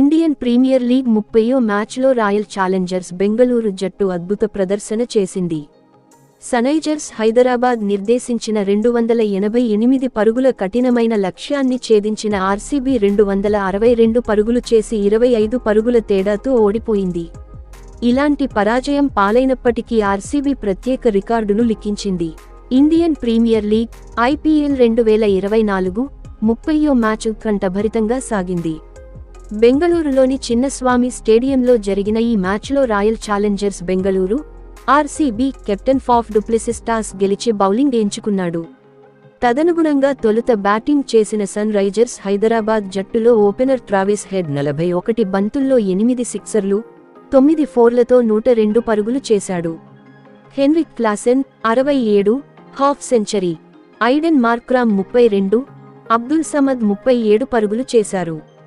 Indian Premier league ముప్పయో మ్యాచ్లో Royal Challengers Bengaluru జట్టు అద్భుత ప్రదర్శన చేసింది. సనైజర్స్ హైదరాబాద్ నిర్దేశించిన రెండు వందల ఎనభై ఎనిమిది పరుగుల కఠినమైన లక్ష్యాన్ని ఛేదించిన ఆర్సీబీ రెండు వందల అరవై రెండు పరుగులు చేసి ఇరవై ఐదు పరుగుల తేడాతో ఓడిపోయింది. ఇలాంటి పరాజయం పాలైనప్పటికీ ఆర్సీబీ ప్రత్యేక రికార్డును లిఖించింది. ఇండియన్ ప్రీమియర్ లీగ్ ఐపీఎల్ రెండు వేల ఇరవై నాలుగు ముప్పయో మ్యాచ్ కంటభరితంగా సాగింది. బెంగళూరులోని చిన్నస్వామి స్టేడియంలో జరిగిన ఈ మ్యాచ్లో Royal Challengers Bengaluru RCB captain Faf du Plessis toss గెలిచి బౌలింగ్ ఎంచుకున్నాడు. తదనుగుణంగా తొలుత బ్యాటింగ్ చేసిన సన్ రైజర్స్ హైదరాబాద్ జట్టులో ఓపెనర్ ట్రావిస్ హెడ్ నలభై ఒకటి బంతుల్లో ఎనిమిది సిక్సర్లు తొమ్మిది ఫోర్లతో నూట రెండు పరుగులు చేశాడు. హెన్రిక్ క్లాసెన్ అరవై ఏడు హాఫ్ సెంచరీ. ఐడెన్ మార్క్రామ్ ముప్పై రెండు అబ్దుల్ సమద్ ముప్పై ఏడు పరుగులు చేశారు.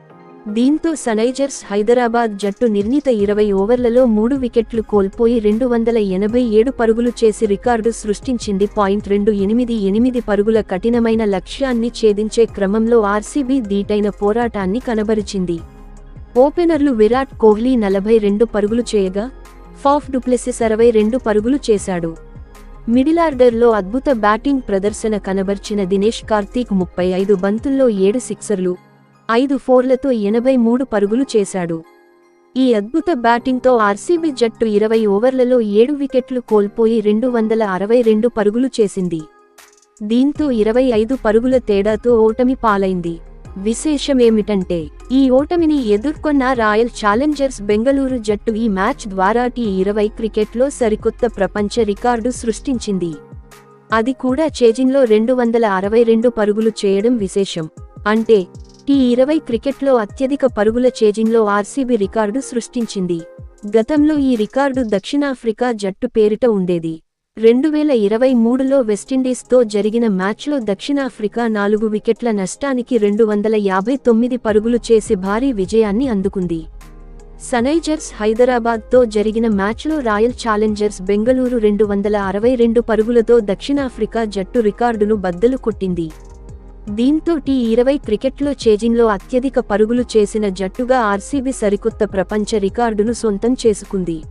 దీంతో సనైజర్స్ హైదరాబాద్ జట్టు నిర్ణీత ఇరవై ఓవర్లలో మూడు వికెట్లు కోల్పోయి రెండు వందల ఎనభై ఏడు పరుగులు చేసి రికార్డు సృష్టించింది పాయింట్ రెండు ఎనిమిది ఎనిమిది పరుగుల కఠినమైన లక్ష్యాన్ని ఛేదించే క్రమంలో ఆర్సీబీ దీటైన పోరాటాన్ని కనబరిచింది. ఓపెనర్లు విరాట్ కోహ్లీ నలభై రెండు పరుగులు చేయగా ఫాఫ్ డుప్లెసిస్ అరవై రెండు పరుగులు చేశాడు. మిడిల్ ఆర్డర్లో అద్భుత బ్యాటింగ్ ప్రదర్శన కనబర్చిన దినేష్ కార్తీక్ ముప్పై ఐదు బంతుల్లో ఏడు సిక్సర్లు ఐదు ఫోర్లతో ఎనభై మూడు పరుగులు చేశాడు. ఈ అద్భుత బ్యాటింగ్తో ఆర్సీబీ జట్టు ఇరవై ఓవర్లలో ఏడు వికెట్లు కోల్పోయి రెండు వందల అరవై రెండు పరుగులు చేసింది. దీంతో ఇరవై ఐదు పరుగుల తేడాతో ఓటమి పాలైంది. విశేషమేమిటంటే ఈ ఓటమిని ఎదుర్కొన్న రాయల్ ఛాలెంజర్స్ బెంగళూరు జట్టు ఈ మ్యాచ్ ద్వారా టీ ఇరవై క్రికెట్లో సరికొత్త ప్రపంచ రికార్డు సృష్టించింది. అది కూడా చేజింగ్లో రెండు వందల అరవై రెండు పరుగులు చేయడం విశేషం. అంటే టీ ఇరవై క్రికెట్లో అత్యధిక పరుగుల చేజింగ్లో ఆర్సీబీ రికార్డు సృష్టించింది. గతంలో ఈ రికార్డు దక్షిణాఫ్రికా జట్టు పేరిట ఉండేది. రెండు వేల ఇరవై మూడులో వెస్టిండీస్తో జరిగిన మ్యాచ్లో దక్షిణాఫ్రికా నాలుగు వికెట్ల నష్టానికి రెండు వందల యాభై తొమ్మిది పరుగులు చేసి భారీ విజయాన్ని అందుకుంది. సనైజర్స్ హైదరాబాద్తో జరిగిన మ్యాచ్లో రాయల్ ఛాలెంజర్స్ బెంగళూరు రెండు వందల అరవై రెండు పరుగులతో దక్షిణాఫ్రికా జట్టు రికార్డును బద్దలు కొట్టింది. దీంతో టీ ఇరవై క్రికెట్లో చేజింగ్లో అత్యధిక పరుగులు చేసిన జట్టుగా ఆర్సీబీ సరికొత్త ప్రపంచ రికార్డును సొంతం చేసుకుంది.